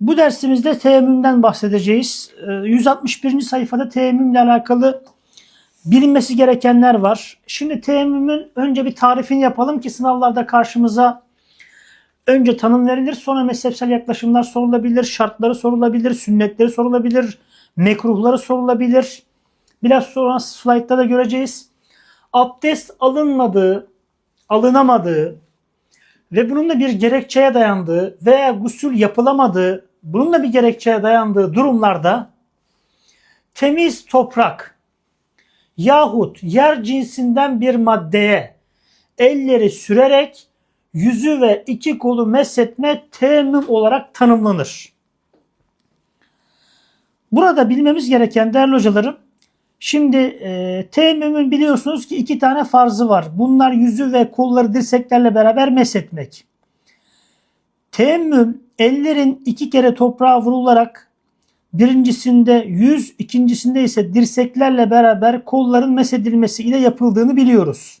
Bu dersimizde teyemmümden bahsedeceğiz. Ee, 161. sayfada teyemmümle alakalı bilinmesi gerekenler var. Şimdi teyemmümün önce bir tarifini yapalım ki sınavlarda karşımıza önce tanım verilir, sonra mezhepsel yaklaşımlar sorulabilir, şartları sorulabilir, sünnetleri sorulabilir, mekruhları sorulabilir. Biraz sonra slaytta da göreceğiz. Abdest alınmadığı, alınamadığı ve bunun da bir gerekçeye dayandığı veya gusül yapılamadığı, bunun da bir gerekçeye dayandığı durumlarda temiz toprak yahut yer cinsinden bir maddeye elleri sürerek yüzü ve iki kolu meshetme teyemmüm olarak tanımlanır. Burada bilmemiz gereken değerli hocalarım, şimdi e, teyemmümün biliyorsunuz ki iki tane farzı var. Bunlar yüzü ve kolları dirseklerle beraber meshetmek. Teyemmüm ellerin iki kere toprağa vurularak birincisinde yüz, ikincisinde ise dirseklerle beraber kolların mesedilmesi ile yapıldığını biliyoruz.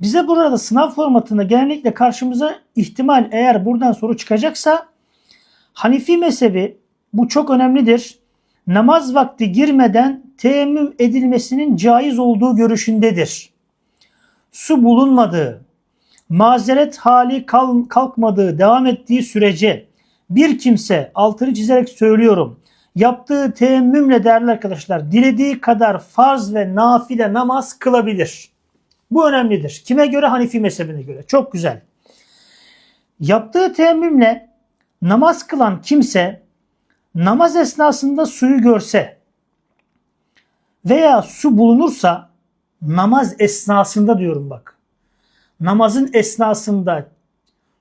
Bize burada sınav formatında genellikle karşımıza ihtimal eğer buradan soru çıkacaksa Hanifi mezhebi bu çok önemlidir. Namaz vakti girmeden teyemmüm edilmesinin caiz olduğu görüşündedir. Su bulunmadığı, mazeret hali kal- kalkmadığı, devam ettiği sürece bir kimse altını çizerek söylüyorum. Yaptığı teyemmümle değerli arkadaşlar dilediği kadar farz ve nafile namaz kılabilir. Bu önemlidir. Kime göre? Hanifi mezhebine göre. Çok güzel. Yaptığı teyemmümle namaz kılan kimse namaz esnasında suyu görse veya su bulunursa namaz esnasında diyorum bak. Namazın esnasında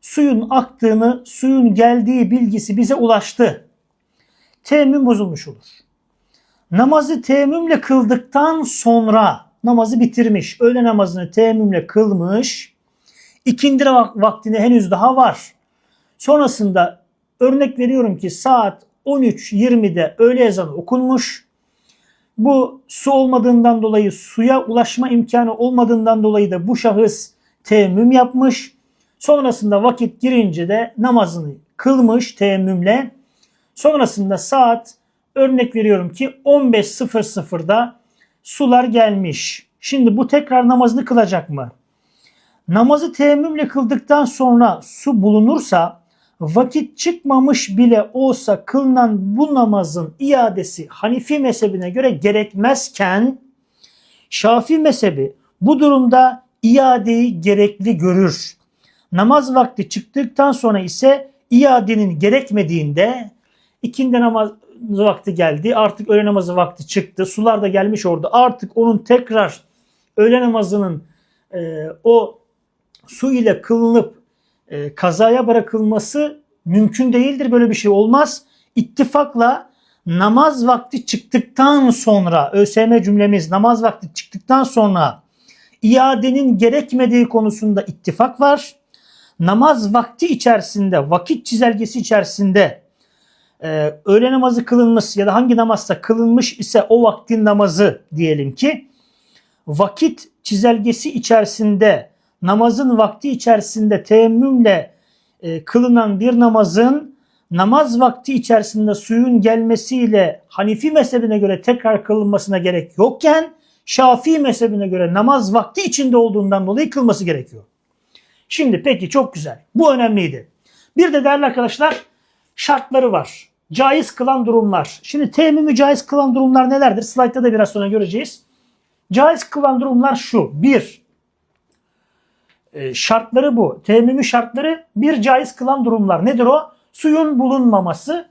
suyun aktığını, suyun geldiği bilgisi bize ulaştı. Teyemmüm bozulmuş olur. Namazı teyemmümle kıldıktan sonra namazı bitirmiş. Öğle namazını teyemmümle kılmış. İkindi vak- vaktine henüz daha var. Sonrasında örnek veriyorum ki saat 13.20'de öğle ezanı okunmuş. Bu su olmadığından dolayı suya ulaşma imkanı olmadığından dolayı da bu şahıs teyemmüm yapmış. Sonrasında vakit girince de namazını kılmış teyemmümle. Sonrasında saat örnek veriyorum ki 15.00'da sular gelmiş. Şimdi bu tekrar namazını kılacak mı? Namazı teyemmümle kıldıktan sonra su bulunursa vakit çıkmamış bile olsa kılınan bu namazın iadesi Hanifi mezhebine göre gerekmezken Şafii mezhebi bu durumda iadeyi gerekli görür. Namaz vakti çıktıktan sonra ise iadenin gerekmediğinde ikindi namaz vakti geldi. Artık öğle namazı vakti çıktı. Sular da gelmiş orada. Artık onun tekrar öğle namazının e, o su ile kılınıp e, kazaya bırakılması mümkün değildir. Böyle bir şey olmaz. İttifakla namaz vakti çıktıktan sonra ÖSYM cümlemiz namaz vakti çıktıktan sonra iadenin gerekmediği konusunda ittifak var. Namaz vakti içerisinde, vakit çizelgesi içerisinde e, öğle namazı kılınmış ya da hangi namazsa kılınmış ise o vaktin namazı diyelim ki vakit çizelgesi içerisinde namazın vakti içerisinde teyemmümle e, kılınan bir namazın namaz vakti içerisinde suyun gelmesiyle Hanifi mezhebine göre tekrar kılınmasına gerek yokken Şafii mezhebine göre namaz vakti içinde olduğundan dolayı kılması gerekiyor. Şimdi peki çok güzel. Bu önemliydi. Bir de değerli arkadaşlar şartları var. Caiz kılan durumlar. Şimdi teyemmümü caiz kılan durumlar nelerdir? Slaytta da biraz sonra göreceğiz. Caiz kılan durumlar şu. Bir, e, şartları bu. Teyemmümü şartları bir caiz kılan durumlar. Nedir o? Suyun bulunmaması.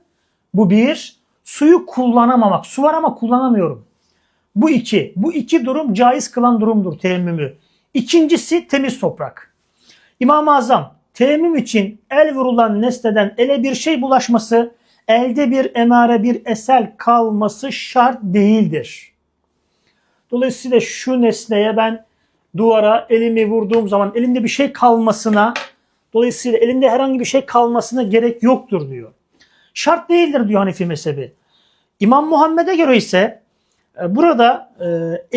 Bu bir. Suyu kullanamamak. Su var ama kullanamıyorum. Bu iki. Bu iki durum caiz kılan durumdur teyemmümü. İkincisi temiz toprak. İmam-ı Azam teyemmüm için el vurulan nesneden ele bir şey bulaşması, elde bir emare bir eser kalması şart değildir. Dolayısıyla şu nesneye ben duvara elimi vurduğum zaman elimde bir şey kalmasına, dolayısıyla elimde herhangi bir şey kalmasına gerek yoktur diyor. Şart değildir diyor Hanefi mezhebi. İmam Muhammed'e göre ise burada e,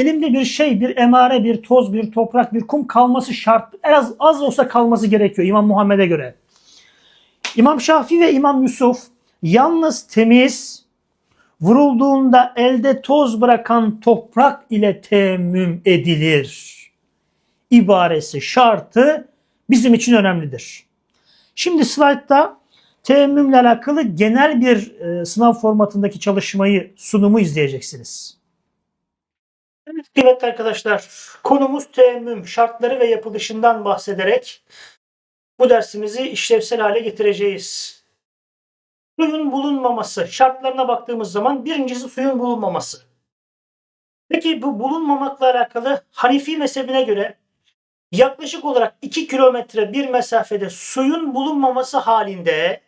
elimde bir şey, bir emare, bir toz, bir toprak, bir kum kalması şart. Az, az olsa kalması gerekiyor İmam Muhammed'e göre. İmam Şafii ve İmam Yusuf yalnız temiz, vurulduğunda elde toz bırakan toprak ile teyemmüm edilir. İbaresi, şartı bizim için önemlidir. Şimdi slaytta teyemmümle alakalı genel bir e, sınav formatındaki çalışmayı, sunumu izleyeceksiniz. Evet arkadaşlar, konumuz teyemmüm, şartları ve yapılışından bahsederek bu dersimizi işlevsel hale getireceğiz. Suyun bulunmaması, şartlarına baktığımız zaman birincisi suyun bulunmaması. Peki bu bulunmamakla alakalı Hanifi mezhebine göre yaklaşık olarak 2 kilometre bir mesafede suyun bulunmaması halinde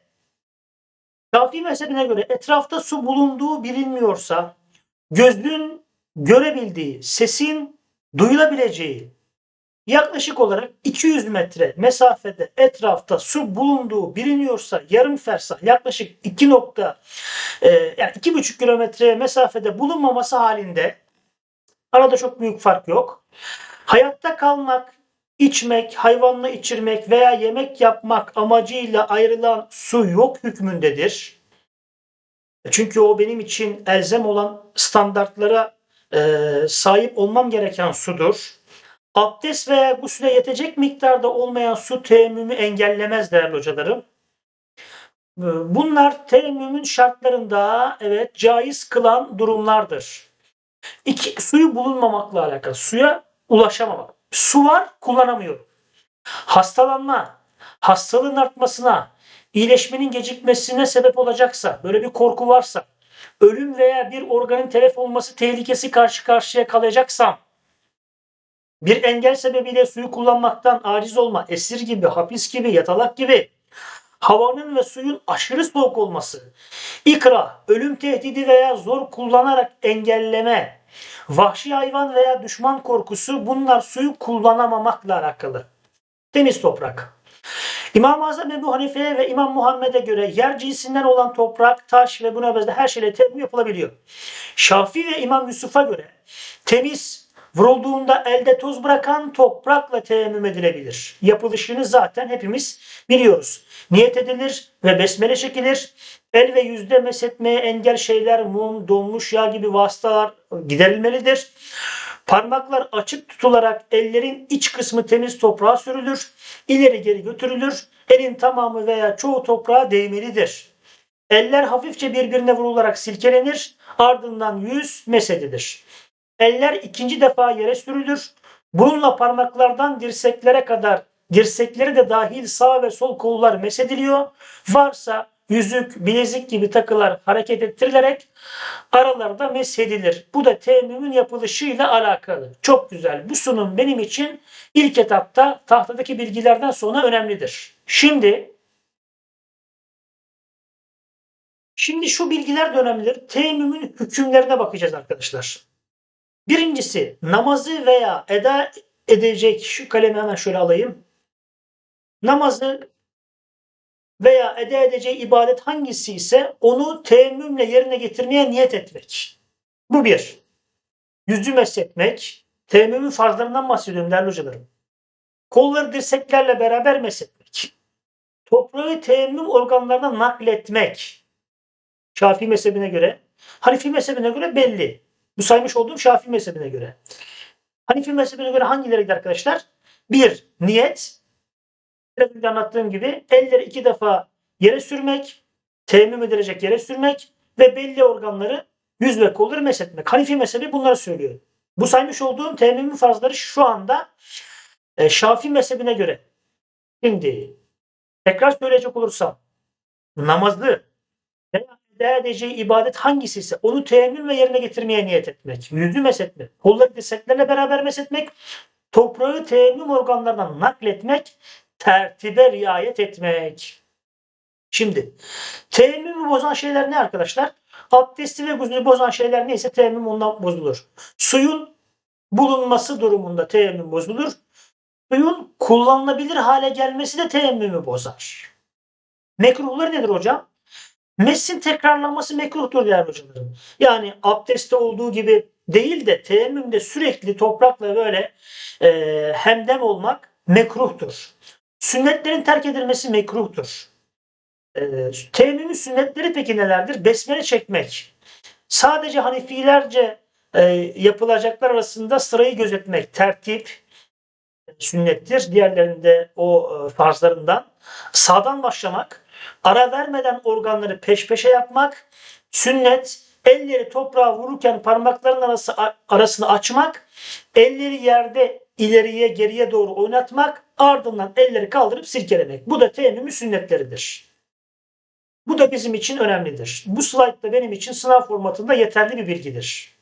Şafii mezhebine göre etrafta su bulunduğu bilinmiyorsa gözün görebildiği, sesin duyulabileceği yaklaşık olarak 200 metre mesafede etrafta su bulunduğu biliniyorsa yarım fersah yaklaşık 2 nokta e, yani 2,5 kilometre mesafede bulunmaması halinde arada çok büyük fark yok. Hayatta kalmak, içmek, hayvanla içirmek veya yemek yapmak amacıyla ayrılan su yok hükmündedir. Çünkü o benim için elzem olan standartlara e, sahip olmam gereken sudur. Abdest veya gusüle yetecek miktarda olmayan su teyemmümü engellemez değerli hocalarım. Bunlar teyemmümün şartlarında evet caiz kılan durumlardır. İki, suyu bulunmamakla alakalı. Suya ulaşamamak. Su var kullanamıyorum. Hastalanma, hastalığın artmasına, iyileşmenin gecikmesine sebep olacaksa, böyle bir korku varsa, ölüm veya bir organın telef olması tehlikesi karşı karşıya kalacaksam, bir engel sebebiyle suyu kullanmaktan aciz olma, esir gibi, hapis gibi, yatalak gibi, havanın ve suyun aşırı soğuk olması, ikra, ölüm tehdidi veya zor kullanarak engelleme, vahşi hayvan veya düşman korkusu bunlar suyu kullanamamakla alakalı. Temiz toprak. İmam-ı Azam Ebu Hanife'ye ve İmam Muhammed'e göre yer cinsinden olan toprak, taş ve buna benzer her şeyle temmüm yapılabiliyor. Şafii ve İmam Yusuf'a göre temiz, vurulduğunda elde toz bırakan toprakla teyemmüm edilebilir. Yapılışını zaten hepimiz biliyoruz. Niyet edilir ve besmele çekilir. El ve yüzde mesetmeye engel şeyler, mum, donmuş yağ gibi vasıtalar giderilmelidir. Parmaklar açık tutularak ellerin iç kısmı temiz toprağa sürülür. İleri geri götürülür. Elin tamamı veya çoğu toprağa değmelidir. Eller hafifçe birbirine vurularak silkelenir. Ardından yüz mesedilir. Eller ikinci defa yere sürülür. Bununla parmaklardan dirseklere kadar dirsekleri de dahil sağ ve sol kollar mesediliyor. Varsa yüzük, bilezik gibi takılar hareket ettirilerek aralarda meshedilir. Bu da teyemmümün yapılışıyla alakalı. Çok güzel. Bu sunum benim için ilk etapta tahtadaki bilgilerden sonra önemlidir. Şimdi Şimdi şu bilgiler de önemlidir. Teyemmümün hükümlerine bakacağız arkadaşlar. Birincisi namazı veya eda edecek şu kalemi hemen şöyle alayım. Namazı veya eda edeceği ibadet hangisi ise onu teyemmümle yerine getirmeye niyet etmek. Bu bir. Yüzü mesletmek. Teyemmümün farzlarından bahsediyorum değerli hocalarım. Kolları dirseklerle beraber mesletmek. Toprağı teyemmüm organlarına nakletmek. Şafii mezhebine göre. Hanifi mezhebine göre belli. Bu saymış olduğum Şafii mezhebine göre. Hanifi mezhebine göre hangileriydi arkadaşlar? Bir, niyet. Biraz önce anlattığım gibi elleri iki defa yere sürmek, teyemmüm edilecek yere sürmek ve belli organları yüz ve kolları meshetmek. Hanifi mezhebi bunları söylüyor. Bu saymış olduğum teyemmümün farzları şu anda e, Şafii mezhebine göre. Şimdi tekrar söyleyecek olursam namazı veya eda edeceği ibadet hangisi ise onu teyemmüm ve yerine getirmeye niyet etmek. Yüzü meshetmek. Kolları dirseklerle beraber meshetmek. Toprağı teyemmüm organlarından nakletmek. Tertibe riayet etmek. Şimdi teyemmümü bozan şeyler ne arkadaşlar? Abdesti ve gusülü bozan şeyler neyse teyemmüm ondan bozulur. Suyun bulunması durumunda teyemmüm bozulur. Suyun kullanılabilir hale gelmesi de teyemmümü bozar. Mekruhları nedir hocam? Mesin tekrarlanması mekruhtur değerli hocalarım. Yani abdestte olduğu gibi değil de teyemmümde sürekli toprakla böyle e, hemdem olmak mekruhtur. Sünnetlerin terk edilmesi mekruhtur. Ee, teyemmümün sünnetleri peki nelerdir? Besmele çekmek. Sadece Hanefilerce e, yapılacaklar arasında sırayı gözetmek, tertip sünnettir. Diğerlerinde o e, farzlarından. Sağdan başlamak, ara vermeden organları peş peşe yapmak, sünnet, elleri toprağa vururken parmakların arası, arasını açmak, elleri yerde ileriye geriye doğru oynatmak, ardından elleri kaldırıp sirkelemek. Bu da teyemmümün sünnetleridir. Bu da bizim için önemlidir. Bu da benim için sınav formatında yeterli bir bilgidir.